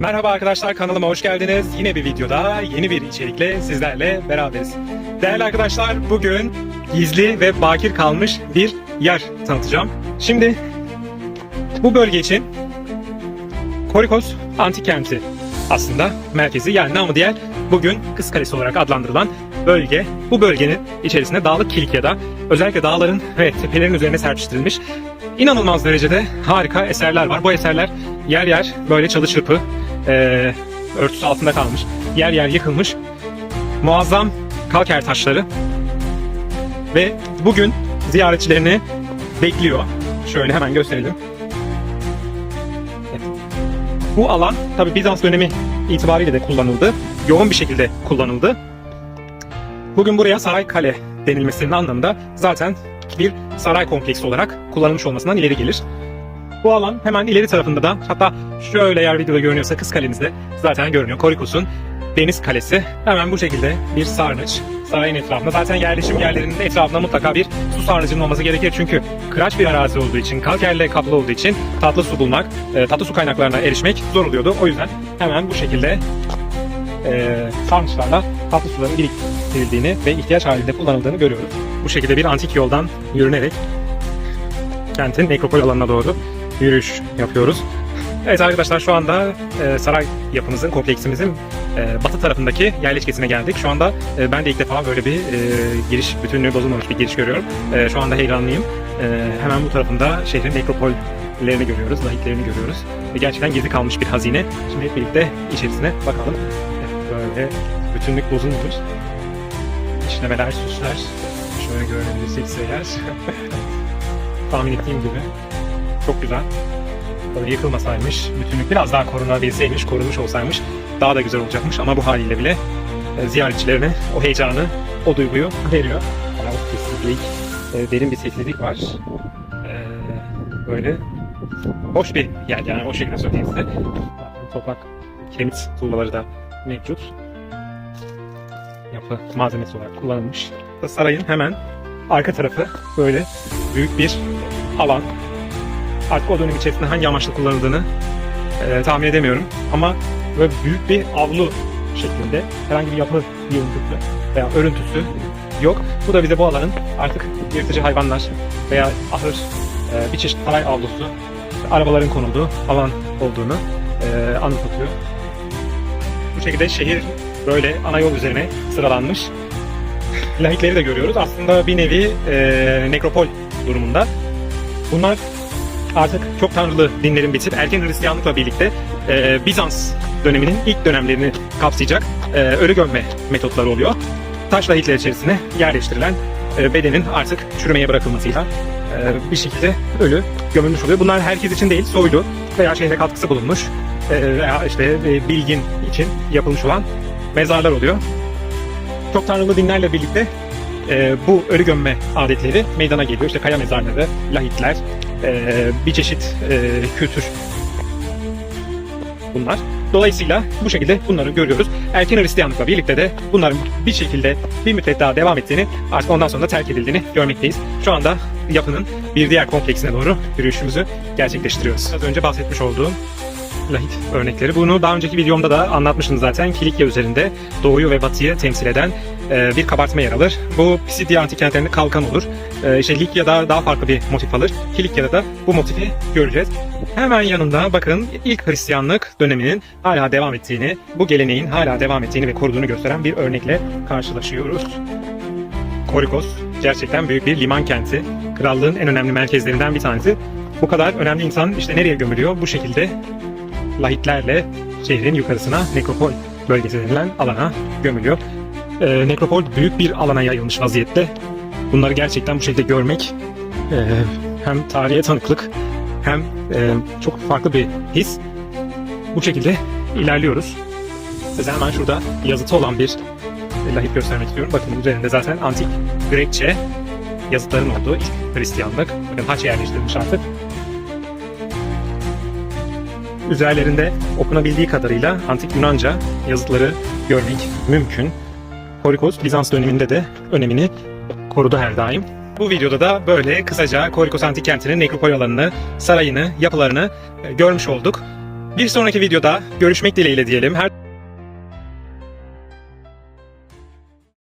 Merhaba arkadaşlar kanalıma hoş geldiniz. Yine bir videoda yeni bir içerikle sizlerle beraberiz. Değerli arkadaşlar bugün gizli ve bakir kalmış bir yer tanıtacağım. Şimdi bu bölge için Korikos Antik Kenti aslında merkezi yani namı diğer bugün Kız Kalesi olarak adlandırılan bölge. Bu bölgenin içerisinde dağlık Kilya'da özellikle dağların ve tepelerin üzerine serpiştirilmiş inanılmaz derecede harika eserler var. Bu eserler yer yer böyle çalı çırpı e, örtüsü altında kalmış. Yer yer yıkılmış. Muazzam kalker taşları ve bugün ziyaretçilerini bekliyor. Şöyle hemen gösterelim. Bu alan tabi Bizans dönemi itibariyle de kullanıldı. Yoğun bir şekilde kullanıldı. Bugün buraya saray kale denilmesinin anlamında zaten bir saray kompleksi olarak kullanılmış olmasından ileri gelir. Bu alan hemen ileri tarafında da hatta şöyle eğer videoda görünüyorsa kız kalemizde zaten görünüyor. Korikos'un deniz kalesi. Hemen bu şekilde bir sarnıç sarayın etrafında. Zaten yerleşim yerlerinin etrafında mutlaka bir su sarnıcının olması gerekir. Çünkü kıraç bir arazi olduğu için, kalkerle kaplı olduğu için tatlı su bulmak, e, tatlı su kaynaklarına erişmek zor oluyordu. O yüzden hemen bu şekilde e, sarnıçlarla tatlı suların biriktirildiğini ve ihtiyaç halinde kullanıldığını görüyoruz. Bu şekilde bir antik yoldan yürünerek kentin nekropol alanına doğru yürüyüş yapıyoruz. Evet arkadaşlar şu anda e, saray yapımızın, kompleksimizin e, batı tarafındaki yerleşkesine geldik. Şu anda e, ben de ilk defa böyle bir e, giriş, bütünlüğü bozulmamış bir giriş görüyorum. E, şu anda heyecanlıyım. E, hemen bu tarafında şehrin nekropollerini görüyoruz, lahitlerini görüyoruz. Ve gerçekten gizli kalmış bir hazine. Şimdi hep birlikte içerisine bakalım. Evet, böyle bütünlük bozulmamış. İşlemeler, süsler. Şöyle görebilirsek eğer. Tahmin ettiğim gibi. Çok güzel. Böyle yıkılmasaymış, bütünlük biraz daha korunabilseymiş, korunmuş olsaymış daha da güzel olacakmış ama bu haliyle bile e, ziyaretçilerine o heyecanı, o duyguyu veriyor. Ama o sessizlik, e, derin bir sessizlik var. E, böyle hoş bir yer yani o şekilde söyleyeyim size. Toprak, kemik tuğlaları da mevcut. Yapı malzemesi olarak kullanılmış. Sarayın hemen arka tarafı böyle büyük bir alan. Artık o dönem içerisinde hangi amaçla kullanıldığını e, tahmin edemiyorum. Ama böyle büyük bir avlu şeklinde herhangi bir yapı yığıntısı veya örüntüsü yok. Bu da bize bu alanın artık yırtıcı hayvanlar veya ahır, e, bir çeşit saray avlusu, arabaların konulduğu alan olduğunu e, anlatıyor. Bu şekilde şehir böyle ana yol üzerine sıralanmış. Lahitleri de görüyoruz. Aslında bir nevi e, nekropol durumunda. Bunlar artık çok tanrılı dinlerin bitip erken Hristiyanlıkla birlikte e, Bizans döneminin ilk dönemlerini kapsayacak e, ölü gömme metotları oluyor. Taş lahitler içerisine yerleştirilen e, bedenin artık çürümeye bırakılmasıyla e, bir şekilde ölü gömülmüş oluyor. Bunlar herkes için değil, soylu veya şehre katkısı bulunmuş e, veya işte e, bilgin için yapılmış olan mezarlar oluyor. Çok tanrılı dinlerle birlikte e, bu ölü gömme adetleri meydana geliyor. İşte kaya mezarları, lahitler, e, bir çeşit e, kültür bunlar. Dolayısıyla bu şekilde bunları görüyoruz. Erken Hristiyanlıkla birlikte de bunların bir şekilde bir müddet daha devam ettiğini artık ondan sonra da terk edildiğini görmekteyiz. Şu anda yapının bir diğer kompleksine doğru yürüyüşümüzü gerçekleştiriyoruz. Az önce bahsetmiş olduğum lahit örnekleri. Bunu daha önceki videomda da anlatmıştım zaten. Kilikya üzerinde doğuyu ve batıyı temsil eden e, bir kabartma yer alır. Bu Pisidya antik kalkan olur. E, işte Likya'da daha farklı bir motif alır. Kilikya'da da bu motifi göreceğiz. Hemen yanında bakın ilk Hristiyanlık döneminin hala devam ettiğini, bu geleneğin hala devam ettiğini ve koruduğunu gösteren bir örnekle karşılaşıyoruz. Korikos gerçekten büyük bir liman kenti. Krallığın en önemli merkezlerinden bir tanesi. Bu kadar önemli insan işte nereye gömülüyor? Bu şekilde lahitlerle şehrin yukarısına nekropol bölgesi denilen alana gömülüyor. Ee, nekropol büyük bir alana yayılmış vaziyette. Bunları gerçekten bu şekilde görmek e, hem tarihe tanıklık hem e, çok farklı bir his. Bu şekilde ilerliyoruz. Size hemen şurada yazıtı olan bir lahit göstermek istiyorum. Bakın üzerinde zaten antik Grekçe yazıtların olduğu Hristiyanlık. Bakın haç yerleştirilmiş artık. Üzerlerinde okunabildiği kadarıyla antik Yunanca yazıtları görmek mümkün. Korikos Bizans döneminde de önemini korudu her daim. Bu videoda da böyle kısaca Korikos Antik Kenti'nin nekropol alanını, sarayını, yapılarını e, görmüş olduk. Bir sonraki videoda görüşmek dileğiyle diyelim. Her